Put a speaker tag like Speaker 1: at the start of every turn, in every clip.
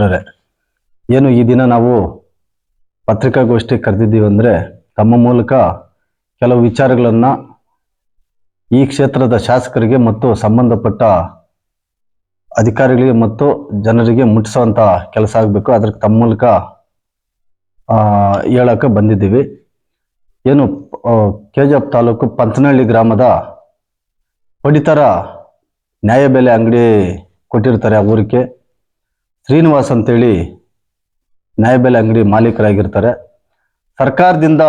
Speaker 1: ಮಿತ್ರರೇ, ಏನು ಈ ದಿನ ನಾವು ಪತ್ರಿಕಾಗೋಷ್ಠಿ ಕರೆದಿದ್ದೀವಿ ಅಂದರೆ ತಮ್ಮ ಮೂಲಕ ಕೆಲವು ವಿಚಾರಗಳನ್ನು ಈ ಕ್ಷೇತ್ರದ ಶಾಸಕರಿಗೆ ಮತ್ತು ಸಂಬಂಧಪಟ್ಟ ಅಧಿಕಾರಿಗಳಿಗೆ ಮತ್ತು ಜನರಿಗೆ ಮುಟ್ಟಿಸುವಂಥ ಕೆಲಸ ಆಗಬೇಕು. ಅದಕ್ಕೆ ತಮ್ಮ ಮೂಲಕ ಹೇಳಕ್ಕೆ ಬಂದಿದ್ದೀವಿ. ಏನು ಕೆ ಜಿ ತಾಲೂಕು ಪಂಚನಹಳ್ಳಿ ಗ್ರಾಮದ ಪಡಿತರ ನ್ಯಾಯಬೆಲೆ ಅಂಗಡಿ ಕೊಟ್ಟಿರ್ತಾರೆ ಆ ಊರಿಗೆ. ಶ್ರೀನಿವಾಸ್ ಅಂತೇಳಿ ನ್ಯಾಯಬೆಲೆ ಅಂಗಡಿ ಮಾಲೀಕರಾಗಿರ್ತಾರೆ. ಸರ್ಕಾರದಿಂದ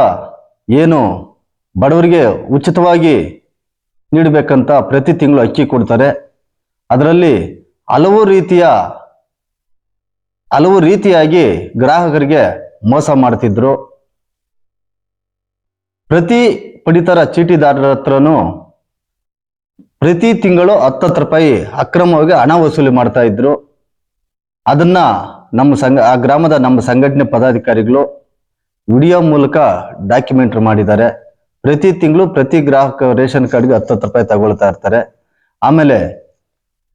Speaker 1: ಏನು ಬಡವರಿಗೆ ಉಚಿತವಾಗಿ ನೀಡಬೇಕಂತ ಪ್ರತಿ ತಿಂಗಳು ಅಕ್ಕಿ ಕೊಡ್ತಾರೆ. ಅದರಲ್ಲಿ ಹಲವು ರೀತಿಯ, ಹಲವು ರೀತಿಯಾಗಿ ಗ್ರಾಹಕರಿಗೆ ಮೋಸ ಮಾಡ್ತಿದ್ರು. ಪ್ರತಿ ಪಡಿತರ ಚೀಟಿದಾರರ ಹತ್ರನೂ ಪ್ರತಿ ತಿಂಗಳು ಹತ್ತತ್ತು ರೂಪಾಯಿ ಅಕ್ರಮವಾಗಿ ಹಣ ವಸೂಲಿ ಮಾಡ್ತಾ ಇದ್ರು. ಅದನ್ನ ನಮ್ಮ ಸಂಘ, ಆ ಗ್ರಾಮದ ನಮ್ಮ ಸಂಘಟನೆ ಪದಾಧಿಕಾರಿಗಳು ವಿಡಿಯೋ ಮೂಲಕ ಡಾಕ್ಯುಮೆಂಟ್ರಿ ಮಾಡಿದ್ದಾರೆ. ಪ್ರತಿ ತಿಂಗಳು ಪ್ರತಿ ಗ್ರಾಹಕ ರೇಷನ್ ಕಾರ್ಡ್ಗೆ ಹತ್ತತ್ತು ರೂಪಾಯಿ ತಗೊಳ್ತಾ ಇರ್ತಾರೆ. ಆಮೇಲೆ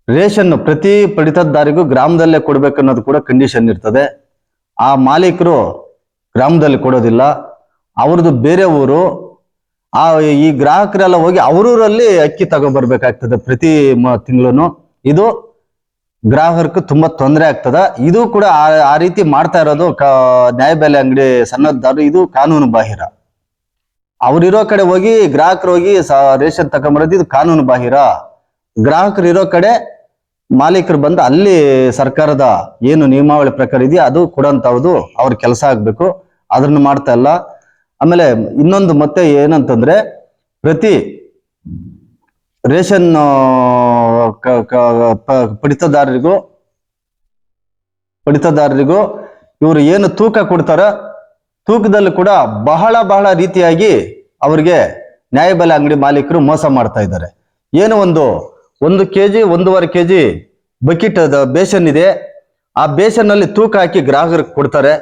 Speaker 1: ರೇಷನ್ ಪ್ರತಿ ಪಡಿತದಾರಿಗೂ ಗ್ರಾಮದಲ್ಲೇ ಕೊಡ್ಬೇಕು ಅನ್ನೋದು ಕೂಡ ಕಂಡೀಷನ್ ಇರ್ತದೆ. ಆ ಮಾಲೀಕರು ಗ್ರಾಮದಲ್ಲಿ ಕೊಡೋದಿಲ್ಲ. ಅವ್ರದ್ದು ಬೇರೆ ಊರು. ಆ ಈ ಗ್ರಾಹಕರೆಲ್ಲ ಹೋಗಿ ಅವರೂರಲ್ಲಿ ಅಕ್ಕಿ ತಗೊಬರ್ಬೇಕಾಗ್ತದೆ ಪ್ರತಿ ತಿಂಗಳು ಇದು ಗ್ರಾಹಕರಿಗೆ ತುಂಬಾ ತೊಂದರೆ ಆಗ್ತದ. ಇದು ಕೂಡ ಆ- ರೀತಿ ಮಾಡ್ತಾ ಇರೋದು ನ್ಯಾಯಬೆಲೆ ಅಂಗಡಿ ಸಣ್ಣದಾರು ಇದು ಕಾನೂನು ಬಾಹಿರ. ಅವ್ರಿರೋ ಕಡೆ ಹೋಗಿ ಗ್ರಾಹಕರು ಹೋಗಿ ರೇಷನ್ ತಗೊಂಬರೋದು ಇದು ಕಾನೂನು ಬಾಹಿರ. ಗ್ರಾಹಕರು ಇರೋ ಕಡೆ ಮಾಲೀಕರು ಬಂದು ಅಲ್ಲಿ ಸರ್ಕಾರದ ಏನು ನಿಯಮಾವಳಿ ಪ್ರಕಾರ ಇದೆಯಾ ಅದು ಕೊಡೋಂಥವ್ದು ಅವ್ರ ಕೆಲಸ ಆಗ್ಬೇಕು. ಅದನ್ನ ಮಾಡ್ತಾ ಇಲ್ಲ. ಆಮೇಲೆ ಇನ್ನೊಂದು ಮತ್ತೆ ಏನಂತಂದ್ರೆ ಪ್ರತಿ ರೇಷನ್ ಪಡಿತದಾರರಿಗೂ ಪಡಿತದಾರರಿಗೂ ಇವರು ಏನು ತೂಕ ಕೊಡ್ತಾರ, ತೂಕದಲ್ಲಿ ಕೂಡ ಬಹಳ ಬಹಳ ರೀತಿಯಾಗಿ ಅವರಿಗೆ ನ್ಯಾಯಬೆಲೆ ಅಂಗಡಿ ಮಾಲೀಕರು ಮೋಸ ಮಾಡ್ತಾ ಇದ್ದಾರೆ. ಏನು ಒಂದು ಒಂದು ಕೆ ಜಿ ಒಂದೂವರೆ ಕೆಜಿ ಬಕೆಟ್ ಬೇಸನ್ ಇದೆ. ಆ ಬೇಸನ್ ಅಲ್ಲಿ ತೂಕ ಹಾಕಿ ಗ್ರಾಹಕರಿಗೆ ಕೊಡ್ತಾರೆ.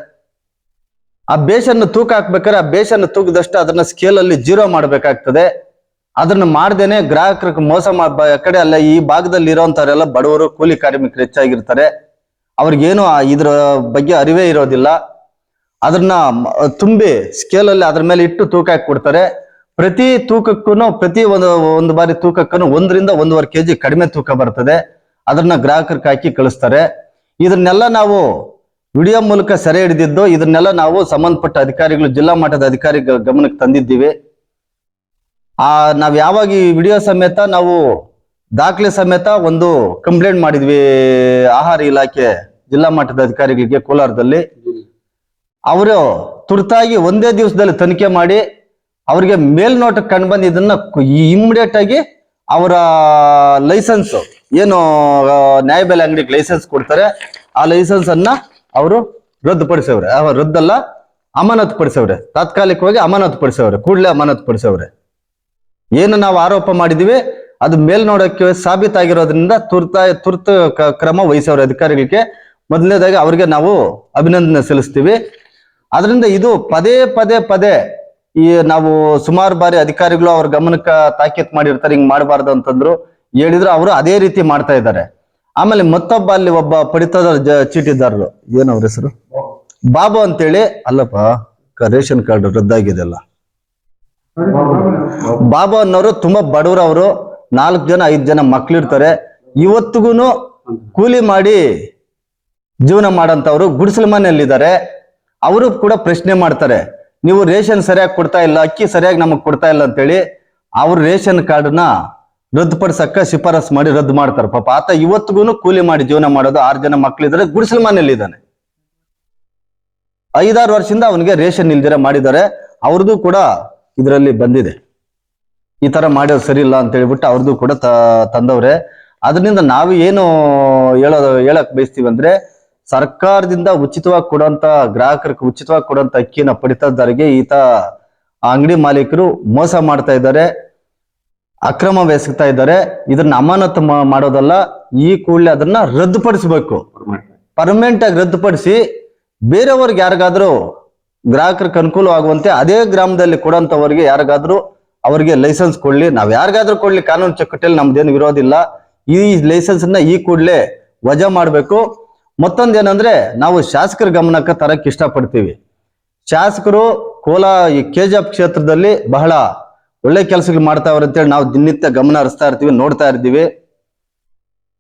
Speaker 1: ಆ ಬೇಸನ್ನು ತೂಕ ಹಾಕ್ಬೇಕಾದ್ರೆ ಆ ಬೇಸನ್ನು ತೂಕದಷ್ಟು ಅದನ್ನ ಸ್ಕೇಲ್ ಅಲ್ಲಿ ಜೀರೋ ಮಾಡ್ಬೇಕಾಗ್ತದೆ. ಅದನ್ನ ಮಾಡ್ದೇನೆ ಗ್ರಾಹಕರಿಗೆ ಮೋಸ ಕಡೆ ಅಲ್ಲ, ಈ ಭಾಗದಲ್ಲಿ ಇರೋಂಥವ್ರೆಲ್ಲ ಬಡವರು, ಕೂಲಿ ಕಾರ್ಮಿಕರು ಹೆಚ್ಚಾಗಿರ್ತಾರೆ. ಅವ್ರಿಗೇನು ಇದ್ರ ಬಗ್ಗೆ ಅರಿವೇ ಇರೋದಿಲ್ಲ. ಅದನ್ನ ತುಂಬಿ ಸ್ಕೇಲ್ ಅಲ್ಲಿ ಅದ್ರ ಮೇಲೆ ಇಟ್ಟು ತೂಕ ಹಾಕಿ ಕೊಡ್ತಾರೆ ಪ್ರತಿ ತೂಕಕ್ಕೂ ಪ್ರತಿ ಒಂದು ಒಂದು ಬಾರಿ ತೂಕಕ್ಕೂ ಒಂದರಿಂದ ಒಂದೂವರೆ ಕೆ ಜಿ ಕಡಿಮೆ ತೂಕ ಬರ್ತದೆ. ಅದನ್ನ ಗ್ರಾಹಕರಿಗೆ ಹಾಕಿ ಕಳಿಸ್ತಾರೆ. ಇದನ್ನೆಲ್ಲ ನಾವು ವಿಡಿಯೋ ಮೂಲಕ ಸೆರೆ ಹಿಡಿದಿದ್ದು, ಇದನ್ನೆಲ್ಲ ನಾವು ಸಂಬಂಧಪಟ್ಟ ಅಧಿಕಾರಿಗಳು, ಜಿಲ್ಲಾ ಮಟ್ಟದ ಅಧಿಕಾರಿಗಳ ಗಮನಕ್ಕೆ ತಂದಿದ್ದೀವಿ. ಆ, ನಾವ್ ಯಾವಾಗ ಈ ವಿಡಿಯೋ ಸಮೇತ ನಾವು ದಾಖಲೆ ಸಮೇತ ಒಂದು ಕಂಪ್ಲೇಂಟ್ ಮಾಡಿದ್ವಿ ಆಹಾರ ಇಲಾಖೆ ಜಿಲ್ಲಾ ಮಟ್ಟದ ಅಧಿಕಾರಿಗಳಿಗೆ ಕೋಲಾರದಲ್ಲಿ. ಅವರು ತುರ್ತಾಗಿ ಒಂದೇ ದಿವಸದಲ್ಲಿ ತನಿಖೆ ಮಾಡಿ ಅವರಿಗೆ ಮೇಲ್ನೋಟ ಕಂಡು ಬಂದಿದ್ದನ್ನ ಇದನ್ನ ಇಮಿಡಿಯೇಟ್ ಆಗಿ ಅವರ ಲೈಸೆನ್ಸ್ ಏನು ನ್ಯಾಯಬೆಲೆ ಅಂಗಡಿಗೆ ಲೈಸೆನ್ಸ್ ಕೊಡ್ತಾರೆ. ಆ ಲೈಸೆನ್ಸ್ ಅನ್ನ ಅವರು ರದ್ದುಪಡಿಸವ್ರೆ. ರದ್ದಲ್ಲ ಅಮಾನತು ಪಡಿಸವ್ರೆ ತಾತ್ಕಾಲಿಕವಾಗಿ ಅಮಾನತು ಪಡಿಸವ್ರೆ ಕೂಡಲೇ ಅಮಾನತು ಪಡಿಸವ್ರೆ ಏನು ನಾವು ಆರೋಪ ಮಾಡಿದ್ವಿ ಅದು ಮೇಲ್ನೋಡಕ್ಕೆ ಸಾಬೀತಾಗಿರೋದ್ರಿಂದ ತುರ್ತ ತುರ್ತು ಕ್ರಮ ವಹಿಸೋರ ಅಧಿಕಾರಿಗಳಿಗೆ. ಮೊದಲನೇದಾಗಿ ಅವರಿಗೆ ನಾವು ಅಭಿನಂದನೆ ಸಲ್ಲಿಸ್ತೀವಿ. ಅದರಿಂದ ಇದು ಪದೇ ಪದೇ ಪದೇ ಈ ನಾವು ಸುಮಾರು ಬಾರಿ ಅಧಿಕಾರಿಗಳು ಅವ್ರ ಗಮನಕ್ಕೆ ತಾಕೀತ್ ಮಾಡಿರ್ತಾರೆ ಹಿಂಗ್ ಮಾಡಬಾರ್ದು ಅಂತಂದ್ರು. ಹೇಳಿದ್ರು ಅವರು ಅದೇ ರೀತಿ ಮಾಡ್ತಾ ಇದ್ದಾರೆ. ಆಮೇಲೆ ಮತ್ತೊಬ್ಬ ಅಲ್ಲಿ ಒಬ್ಬ ಪಡಿತದ ಜ- ಚೀಟಿದಾರರು. ಏನು ಅವ್ರ ಹೆಸರು? ಬಾಬು. ಅಂತೇಳಿ ಅಲ್ಲಪ್ಪ ರೇಷನ್ ಕಾರ್ಡ್ ರದ್ದಾಗಿದೆಲ್ಲ ಬಾಬಾ ಅನ್ನೋರು ತುಂಬಾ ಬಡವರು ಅವರು. ನಾಲ್ಕು ಜನ, ಐದು ಜನ ಮಕ್ಳಿರ್ತಾರೆ ಇವತ್ತಿಗೂ ಕೂಲಿ ಮಾಡಿ ಜೀವನ ಮಾಡಂತವ್ರು ಗುಡಿಸಲು ಮನೆಯಲ್ಲಿದ್ದಾರೆ ಅವರು ಕೂಡ ಪ್ರಶ್ನೆ ಮಾಡ್ತಾರೆ, ನೀವು ರೇಷನ್ ಸರಿಯಾಗಿ ಕೊಡ್ತಾ ಇಲ್ಲ, ಅಕ್ಕಿ ಸರಿಯಾಗಿ ನಮಗ್ ಕೊಡ್ತಾ ಇಲ್ಲ ಅಂತೇಳಿ. ಅವ್ರ ರೇಷನ್ ಕಾರ್ಡ್ನ ರದ್ದುಪಡಿಸಕ್ಕ ಶಿಫಾರಸ್ ಮಾಡಿ ರದ್ದು ಮಾಡ್ತಾರೆ. ಪಾಪ ಆತ ಇವತ್ತಿಗೂ ಕೂಲಿ ಮಾಡಿ ಜೀವನ ಮಾಡೋದು. ಆರು ಜನ ಮಕ್ಳಿದ್ದಾರೆ ಗುಡಿಸಲು ಮನೆಯಲ್ಲಿದ್ದಾನೆ ಐದಾರು ವರ್ಷದಿಂದ ಅವನಿಗೆ ರೇಷನ್ ಇಲ್ದಿರ ಮಾಡಿದ್ದಾರೆ. ಅವ್ರದ್ದು ಕೂಡ ಇದರಲ್ಲಿ ಬಂದಿದೆ. ಈ ತರ ಮಾಡೋದು ಸರಿ ಇಲ್ಲ ಅಂತ ಹೇಳ್ಬಿಟ್ಟು ಅವ್ರದ್ದು ಕೂಡ ತಂದವ್ರೆ. ಅದರಿಂದ ನಾವು ಏನು ಹೇಳೋದು ಹೇಳಕ್ ಬಯಸ್ತೀವಿ ಅಂದ್ರೆ ಸರ್ಕಾರದಿಂದ ಉಚಿತವಾಗಿ ಕೊಡುವಂತ ಗ್ರಾಹಕರಿಗೆ ಉಚಿತವಾಗಿ ಕೊಡುವಂತ ಅಕ್ಕಿನ ಪಡಿತದಾರಿಗೆ ಈತ ಅಂಗಡಿ ಮಾಲೀಕರು ಮೋಸ ಮಾಡ್ತಾ ಇದ್ದಾರೆ ಅಕ್ರಮ ಬೆಸಗ್ತಾ ಇದ್ದಾರೆ. ಇದನ್ನ ಅಮಾನತು ಮಾಡೋದಲ್ಲ ಈ ಕೂಡಲೇ ಅದನ್ನ ರದ್ದುಪಡಿಸಬೇಕು. ಪರ್ಮನೆಂಟ್ ಆಗಿ ರದ್ದುಪಡಿಸಿ ಬೇರೆಯವ್ರಿಗೆ ಯಾರಿಗಾದ್ರೂ ಗ್ರಾಹಕರಿಗೆ ಅನುಕೂಲವಾಗುವಂತೆ ಅದೇ ಗ್ರಾಮದಲ್ಲಿ ಕೊಡೋಂಥವ್ರಿಗೆ ಯಾರಿಗಾದ್ರೂ ಅವರಿಗೆ ಲೈಸೆನ್ಸ್ ಕೊಡ್ಲಿ. ನಾವು ಯಾರಿಗಾದ್ರೂ ಕೊಡ್ಲಿ, ಕಾನೂನು ಚೌಕಟ್ಟಲ್ಲಿ ನಮ್ದೇನು ವಿರೋಧ ಇಲ್ಲ. ಈ ಲೈಸೆನ್ಸ್ನ ಈ ಕೂಡಲೇ ವಜಾ ಮಾಡಬೇಕು. ಮತ್ತೊಂದೇನಂದ್ರೆ ನಾವು ಶಾಸಕರ ಗಮನಕ್ಕೆ ತರಕ್ಕೆ ಇಷ್ಟಪಡ್ತೀವಿ. ಶಾಸಕರು ಕೋಲಾ, ಈ ಕೆಜಿಎಫ್ ಕ್ಷೇತ್ರದಲ್ಲಿ ಬಹಳ ಒಳ್ಳೆ ಕೆಲಸಗಳು ಮಾಡ್ತಾವ್ರೆ ಅಂತೇಳಿ ನಾವು ದಿನನಿತ್ಯ ಗಮನ ಹರಿಸ್ತಾ ಇರ್ತೀವಿ, ನೋಡ್ತಾ ಇರ್ತೀವಿ.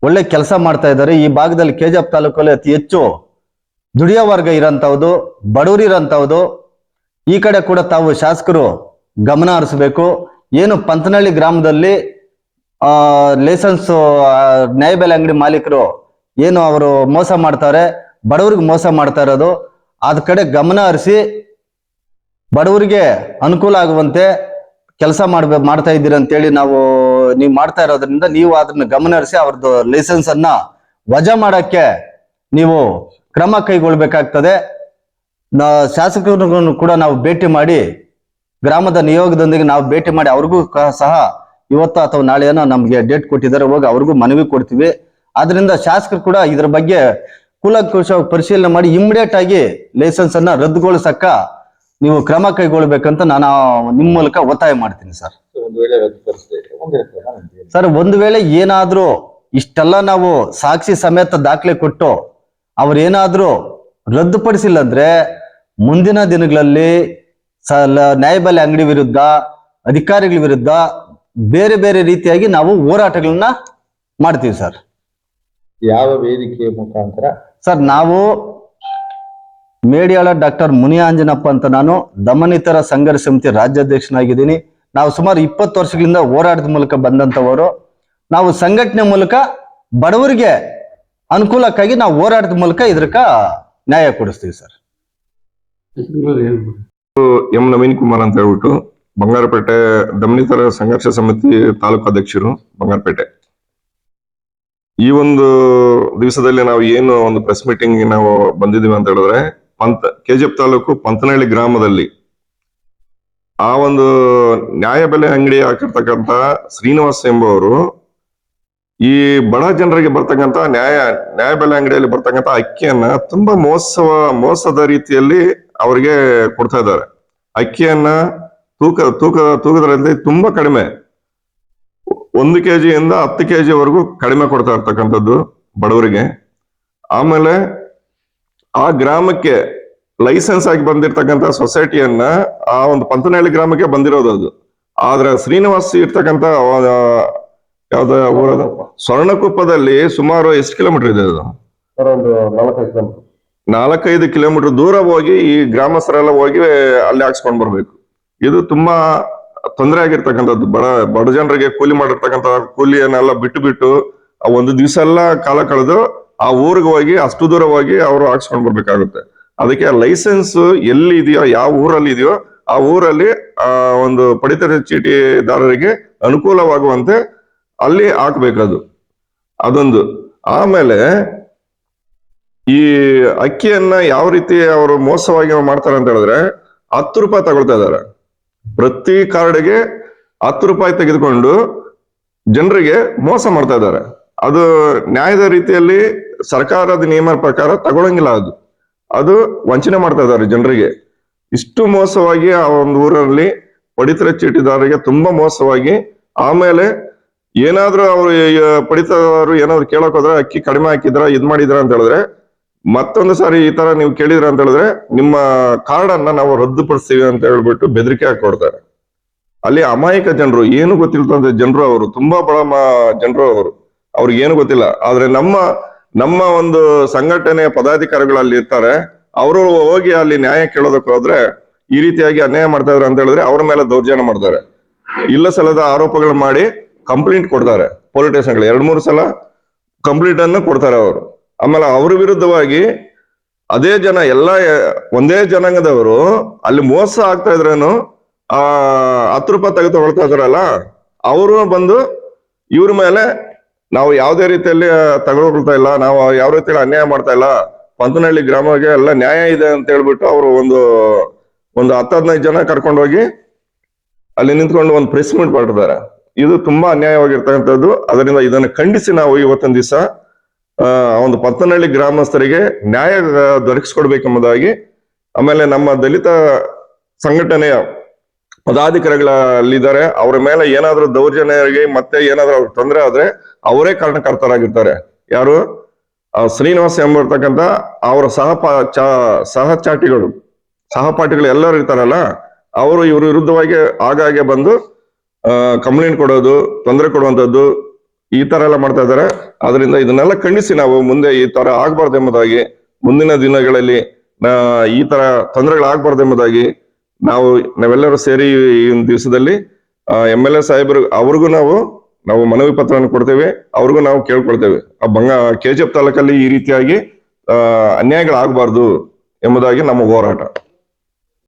Speaker 1: ಒಳ್ಳೆ ಕೆಲಸ ಮಾಡ್ತಾ ಇದ್ದಾರೆ. ಈ ಭಾಗದಲ್ಲಿ ಕೆ ಜಿ ಎಫ್ ತಾಲೂಕಲ್ಲಿ ಅತಿ ಹೆಚ್ಚು ದುಡಿಯೋ ವರ್ಗ ಇರೋಂಥವ್ದು, ಬಡವರು ಇರೋಂಥವ್ದು, ಈ ಕಡೆ ಕೂಡ ತಾವು ಶಾಸಕರು ಗಮನ ಹರಿಸ್ಬೇಕು. ಏನು ಪಂತನಹಳ್ಳಿ ಗ್ರಾಮದಲ್ಲಿ ಲೈಸೆನ್ಸ್ ನ್ಯಾಯಬೆಲೆ ಅಂಗಡಿ ಮಾಲೀಕರು ಏನು ಅವರು ಮೋಸ ಮಾಡ್ತಾರೆ, ಬಡವರಿಗೆ ಮೋಸ ಮಾಡ್ತಾ ಇರೋದು ಅದ ಕಡೆ ಗಮನ ಹರಿಸಿ ಬಡವರಿಗೆ ಅನುಕೂಲ ಆಗುವಂತೆ ಕೆಲಸ ಮಾಡ್ಬೇ, ಮಾಡ್ತಾ ಇದ್ದೀರಿ ಅಂತೇಳಿ ನಾವು, ನೀವು ಮಾಡ್ತಾ ಇರೋದ್ರಿಂದ ನೀವು ಅದನ್ನ ಗಮನ ಹರಿಸಿ ಅವ್ರದ್ದು ಲೈಸೆನ್ಸ್ ಅನ್ನ ವಜಾ ಮಾಡಕ್ಕೆ ನೀವು ಕ್ರಮ ಕೈಗೊಳ್ಬೇಕಾಗ್ತದೆ. ನಾ ಶಾಸಕರನ್ನು ಕೂಡ ನಾವು ಭೇಟಿ ಮಾಡಿ ಗ್ರಾಮದ ನಿಯೋಗದೊಂದಿಗೆ ನಾವು ಭೇಟಿ ಮಾಡಿ ಅವ್ರಿಗೂ ಸಹ ಇವತ್ತು ಅಥವಾ ನಾಳೆ ನಮಗೆ ಡೇಟ್ ಕೊಟ್ಟಿದ್ದಾರೆ. ಹೋಗಿ ಅವ್ರಿಗೂ ಮನವಿ ಕೊಡ್ತೀವಿ. ಆದ್ರಿಂದ ಶಾಸಕರು ಕೂಡ ಇದ್ರ ಬಗ್ಗೆ ಕುಲಕೋಶ ಪರಿಶೀಲನೆ ಮಾಡಿ ಇಮಿಡಿಯೇಟ್ ಆಗಿ ಲೈಸೆನ್ಸ್ ಅನ್ನ ರದ್ದುಗೊಳಿಸಕ್ಕ ನೀವು ಕ್ರಮ ಕೈಗೊಳ್ಬೇಕಂತ ನಾನು ನಿಮ್ಮ ಮೂಲಕ ಒತ್ತಾಯ ಮಾಡ್ತೀನಿ ಸರ್. ಸರ್ ಒಂದು ವೇಳೆ ಏನಾದ್ರೂ ಇಷ್ಟೆಲ್ಲ ನಾವು ಸಾಕ್ಷಿ ಸಮೇತ ದಾಖಲೆ ಕೊಟ್ಟು ಅವ್ರೇನಾದ್ರೂ ರದ್ದುಪಡಿಸಿಲ್ಲ ಅಂದ್ರೆ ಮುಂದಿನ ದಿನಗಳಲ್ಲಿ ನ್ಯಾಯಬೆಲೆ ಅಂಗಡಿ ವಿರುದ್ಧ ಅಧಿಕಾರಿಗಳ ವಿರುದ್ಧ ಬೇರೆ ಬೇರೆ ರೀತಿಯಾಗಿ ನಾವು ಹೋರಾಟಗಳನ್ನ ಮಾಡ್ತೀವಿ ಸರ್.
Speaker 2: ಯಾವ ವೇದಿಕೆಯ ಮುಖಾಂತರ?
Speaker 1: ಸರ್ ನಾವು ಮೇಡಿಯಾಳ ಡಾಕ್ಟರ್ ಮುನಿಯಾಂಜನಪ್ಪ ಅಂತ ನಾನು ದಮನಿತರ ಸಂಘರ್ಷ ಸಮಿತಿ ರಾಜ್ಯಾಧ್ಯಕ್ಷನಾಗಿದ್ದೀನಿ. ನಾವು ಸುಮಾರು ಇಪ್ಪತ್ತು ವರ್ಷಗಳಿಂದ ಹೋರಾಟದ ಮೂಲಕ ಬಂದಂತವರು ನಾವು ಸಂಘಟನೆ ಮೂಲಕ ಬಡವರಿಗೆ ಅನುಕೂಲಕ್ಕಾಗಿ ನಾವು ಹೋರಾಟದ ಮೂಲಕ ಇದಕ್ಕ ನ್ಯಾಯ ಕೊಡಿಸ್ತೀವಿ ಸರ್.
Speaker 3: ಎಂ ನವೀನ್ ಕುಮಾರ್ ಅಂತ ಹೇಳ್ಬಿಟ್ಟು ಬಂಗಾರಪೇಟೆ ದಮನಿತರ ಸಂಘರ್ಷ ಸಮಿತಿ ತಾಲೂಕು ಅಧ್ಯಕ್ಷರು ಬಂಗಾರಪೇಟೆ. ಈ ಒಂದು ದಿವಸದಲ್ಲಿ ನಾವು ಏನು ಒಂದು ಪ್ರೆಸ್ ಮೀಟಿಂಗ್ ನಾವು ಬಂದಿದ್ದೀವಿ ಅಂತ ಹೇಳಿದ್ರೆ ಪಂತ, ಕೆಜಿಎಫ್ ತಾಲೂಕು ಪಂತನಹಳ್ಳಿ ಗ್ರಾಮದಲ್ಲಿ ಆ ಒಂದು ನ್ಯಾಯಬೆಲೆ ಅಂಗಡಿ ಹಾಕಿರ್ತಕ್ಕಂತ ಶ್ರೀನಿವಾಸ್ ಎಂಬುವರು ಈ ಬಡ ಜನರಿಗೆ ಬರ್ತಕ್ಕಂತ ನ್ಯಾಯ, ನ್ಯಾಯಬೆಲೆ ಅಂಗಡಿಯಲ್ಲಿ ಬರ್ತಕ್ಕಂತ ಅಕ್ಕಿಯನ್ನ ತುಂಬಾ ಮೋಸವ, ಮೋಸದ ರೀತಿಯಲ್ಲಿ ಅವರಿಗೆ ಕೊಡ್ತಾ ಇದ್ದಾರೆ. ಅಕ್ಕಿಯನ್ನ ತೂಕ ತೂಕ ತೂಕದಲ್ಲಿ ತುಂಬಾ ಕಡಿಮೆ. ಒಂದು ಕೆ ಜಿಯಿಂದ ಹತ್ತು ಕೆ ಜಿವರೆಗೂ ಕಡಿಮೆ ಕೊಡ್ತಾ ಇರ್ತಕ್ಕಂಥದ್ದು ಬಡವರಿಗೆ. ಆಮೇಲೆ ಆ ಗ್ರಾಮಕ್ಕೆ ಲೈಸೆನ್ಸ್ ಆಗಿ ಬಂದಿರ್ತಕ್ಕಂಥ ಸೊಸೈಟಿಯನ್ನ ಆ ಒಂದು ಪಂತನಹಳ್ಳಿ ಗ್ರಾಮಕ್ಕೆ ಬಂದಿರೋದು ಅದು. ಆದ್ರೆ ಶ್ರೀನಿವಾಸ್ ಇರ್ತಕ್ಕಂಥ ಯಾವ್ದ ಊರದ ಸ್ವರ್ಣಕುಪ್ಪದಲ್ಲಿ ಸುಮಾರು ಎಷ್ಟು ಕಿಲೋಮೀಟರ್ ಇದೆ ಅದು?
Speaker 2: ಒಂದು ನಲವತ್ತೈದು ಕಿಲೋಮೀಟರ್.
Speaker 3: ನಾಲ್ಕೈದು ಕಿಲೋಮೀಟರ್ ದೂರ ಹೋಗಿ ಈ ಗ್ರಾಮಸ್ಥರೆಲ್ಲ ಹೋಗಿ ಅಲ್ಲಿ ಹಾಕ್ಸ್ಕೊಂಡ್ ಬರ್ಬೇಕು. ಇದು ತುಂಬಾ ತೊಂದರೆ ಆಗಿರ್ತಕ್ಕಂಥದ್ದು. ಬಡ ಬಡ ಜನರಿಗೆ ಕೂಲಿ ಮಾಡಿರ್ತಕ್ಕಂಥ ಕೂಲಿಯನ್ನೆಲ್ಲ ಬಿಟ್ಟು ಬಿಟ್ಟು ಆ ಒಂದು ದಿವಸ ಎಲ್ಲ ಕಾಲ ಕಳೆದು ಆ ಊರಿಗೆ ಹೋಗಿ ಅಷ್ಟು ದೂರ ಹೋಗಿ ಅವರು ಹಾಕ್ಸ್ಕೊಂಡ್ ಬರ್ಬೇಕಾಗುತ್ತೆ. ಅದಕ್ಕೆ ಲೈಸೆನ್ಸ್ ಎಲ್ಲಿ ಇದೆಯೋ ಯಾವ ಊರಲ್ಲಿ ಇದೆಯೋ ಆ ಊರಲ್ಲಿ ಆ ಒಂದು ಪಡಿತರ ಚೀಟಿದಾರರಿಗೆ ಅನುಕೂಲವಾಗುವಂತೆ ಅಲ್ಲಿ ಹಾಕ್ಬೇಕದು. ಅದೊಂದು. ಆಮೇಲೆ ಈ ಅಕ್ಕಿಯನ್ನ ಯಾವ ರೀತಿ ಅವರು ಮೋಸವಾಗಿ ಮಾಡ್ತಾರೆ ಅಂತ ಹೇಳಿದ್ರೆ ಹತ್ತು ರೂಪಾಯಿ ತಗೊಳ್ತಾ ಇದ್ದಾರೆ. ಪ್ರತಿ ಕಾರ್ಡ್ಗೆ ಹತ್ತು ರೂಪಾಯಿ ತೆಗೆದುಕೊಂಡು ಜನರಿಗೆ ಮೋಸ ಮಾಡ್ತಾ ಇದ್ದಾರೆ. ಅದು ನ್ಯಾಯದ ರೀತಿಯಲ್ಲಿ ಸರ್ಕಾರದ ನಿಯಮ ಪ್ರಕಾರ ತಗೊಳಂಗಿಲ್ಲ ಅದು. ಅದು ವಂಚನೆ ಮಾಡ್ತಾ ಇದ್ದಾರೆ ಜನರಿಗೆ. ಇಷ್ಟು ಮೋಸವಾಗಿ ಆ ಒಂದು ಊರಲ್ಲಿ ಪಡಿತರ ಚೀಟಿದಾರರಿಗೆ ತುಂಬಾ ಮೋಸವಾಗಿ ಆಮೇಲೆ ಏನಾದ್ರೂ ಅವರು ಪಡಿತವರು ಏನಾದ್ರು ಕೇಳಕ್ ಹೋದ್ರೆ ಅಕ್ಕಿ ಕಡಿಮೆ ಹಾಕಿದ್ರ, ಇದ್ ಮಾಡಿದ್ರ ಅಂತ ಹೇಳಿದ್ರೆ, ಮತ್ತೊಂದು ಸಾರಿ ಈ ತರ ನೀವು ಕೇಳಿದ್ರ ಅಂತ ಹೇಳಿದ್ರೆ, ನಿಮ್ಮ ಕಾರ್ಡ್ ಅನ್ನ ನಾವು ರದ್ದುಪಡಿಸ್ತೀವಿ ಅಂತ ಹೇಳ್ಬಿಟ್ಟು ಬೆದರಿಕೆ ಹಾಕೊಡ್ತಾರೆ. ಅಲ್ಲಿ ಅಮಾಯಕ ಜನರು, ಏನು ಗೊತ್ತಿಲ್ತಂತ ಜನರು ಅವರು, ತುಂಬಾ ಬಡ ಜನರು ಅವರು, ಅವ್ರಿಗೆ ಏನು ಗೊತ್ತಿಲ್ಲ. ಆದ್ರೆ ನಮ್ಮ ನಮ್ಮ ಒಂದು ಸಂಘಟನೆಯ ಪದಾಧಿಕಾರಿಗಳು ಅಲ್ಲಿ ಇರ್ತಾರೆ, ಅವರು ಹೋಗಿ ಅಲ್ಲಿ ನ್ಯಾಯ ಕೇಳೋದಕ್ಕೆ ಹೋದ್ರೆ, ಈ ರೀತಿಯಾಗಿ ಅನ್ಯಾಯ ಮಾಡ್ತಾ ಇದ್ರು ಅಂತ ಹೇಳಿದ್ರೆ, ಅವ್ರ ಮೇಲೆ ದೌರ್ಜನ್ಯ ಮಾಡ್ತಾರೆ. ಇಲ್ಲ ಸಲದ ಆರೋಪಗಳು ಮಾಡಿ ಕಂಪ್ಲೇಂಟ್ ಕೊಡ್ತಾರೆ ಪೊಲೀಸ್ ಸ್ಟೇಷನ್ಗಳು ಎರಡು, ಮೂರು ಸಲ ಕಂಪ್ಲೇಂಟ್ ಅನ್ನು ಕೊಡ್ತಾರೆ ಅವರು. ಆಮೇಲೆ ಅವ್ರ ವಿರುದ್ಧವಾಗಿ ಅದೇ ಜನ, ಎಲ್ಲ ಒಂದೇ ಜನಾಂಗದವರು ಅಲ್ಲಿ ಮೋಸ ಆಗ್ತಾ ಇದ್ರೇನು, ಆ ಹತ್ತು ರೂಪಾಯಿ ತೆಗೆದು ತಗೊಳ್ತಾ ಇದ್ರಲ್ಲ ಅವರು ಬಂದು ಇವ್ರ ಮೇಲೆ ನಾವು ಯಾವುದೇ ರೀತಿಯಲ್ಲಿ ತಗೊಳ್ತಾ ಇಲ್ಲ ನಾವು ಯಾವ ರೀತಿಯಲ್ಲಿ ಅನ್ಯಾಯ ಮಾಡ್ತಾ ಇಲ್ಲ, ಪಂತನಹಳ್ಳಿ ಗ್ರಾಮಕ್ಕೆ ಎಲ್ಲ ನ್ಯಾಯ ಇದೆ ಅಂತ ಹೇಳ್ಬಿಟ್ಟು ಅವರು ಒಂದು ಒಂದು ಹತ್ತು, ಹದಿನೈದು ಜನ ಕರ್ಕೊಂಡೋಗಿ ಅಲ್ಲಿ ನಿಂತ್ಕೊಂಡು ಒಂದು ಪ್ರೆಸ್ ಮೀಟ್ ಮಾಡಿದ್ದಾರೆ. ಇದು ತುಂಬಾ ಅನ್ಯಾಯವಾಗಿರ್ತಕ್ಕಂಥದ್ದು. ಅದರಿಂದ ಇದನ್ನು ಖಂಡಿಸಿ ನಾವು ಇವತ್ತಿನ ದಿವಸ, ಆ, ಒಂದು ಪತ್ತನಹಳ್ಳಿ ಗ್ರಾಮಸ್ಥರಿಗೆ ನ್ಯಾಯ ದೊರಕಿಸ್ಕೊಡ್ಬೇಕೆಂಬುದಾಗಿ, ಆಮೇಲೆ ನಮ್ಮ ದಲಿತ ಸಂಘಟನೆಯ ಪದಾಧಿಕಾರಿಗಳಲ್ಲಿದ್ದಾರೆ. ಅವರ ಮೇಲೆ ಏನಾದ್ರೂ ದೌರ್ಜನ್ಯರಿಗೆ ಮತ್ತೆ ಏನಾದ್ರೂ ಅವ್ರಿಗೆ ತೊಂದರೆ ಆದ್ರೆ ಅವರೇ ಕಾರಣಕರ್ತರಾಗಿರ್ತಾರೆ. ಯಾರು? ಶ್ರೀನಿವಾಸ ಎಂಬಿರ್ತಕ್ಕಂಥ ಅವರ ಸಹಪಾ, ಚಾ- ಸಹಚಾಟಿಗಳು, ಸಹಪಾಠಿಗಳು ಎಲ್ಲರೂ ಇರ್ತಾರಲ್ಲ, ಅವರು ಇವರ ವಿರುದ್ಧವಾಗಿ ಆಗಾಗ್ಗೆ ಬಂದು ಕಂಪ್ಲೇಂಟ್ ಕೊಡೋದು, ತೊಂದರೆ ಕೊಡುವಂಥದ್ದು ಈ ತರ ಎಲ್ಲ ಮಾಡ್ತಾ ಇದ್ದಾರೆ. ಅದರಿಂದ ಇದನ್ನೆಲ್ಲ ಖಂಡಿಸಿ ನಾವು ಮುಂದೆ ಈ ತರ ಆಗ್ಬಾರ್ದು ಎಂಬುದಾಗಿ, ಮುಂದಿನ ದಿನಗಳಲ್ಲಿ ಈ ತರ ತೊಂದರೆಗಳಾಗಬಾರ್ದು ಎಂಬುದಾಗಿ ನಾವು, ನಾವೆಲ್ಲರೂ ಸೇರಿ ಈ ಒಂದು ದಿವಸದಲ್ಲಿ ಎಂ ಎಲ್ ಎ ಸಾಹೇಬರು, ಅವ್ರಿಗೂ ನಾವು ನಾವು ಮನವಿ ಪತ್ರವನ್ನು ಕೊಡ್ತೇವೆ, ಅವ್ರಿಗೂ ನಾವು ಕೇಳ್ಕೊಳ್ತೇವೆ. ಆ, ಬಂಗ ಕೆ ಜಿ ಎಫ್ ತಾಲೂಕಲ್ಲಿ ಈ ರೀತಿಯಾಗಿ ಅನ್ಯಾಯಗಳಾಗಬಾರ್ದು ಎಂಬುದಾಗಿ ನಮ್ಮ ಹೋರಾಟ.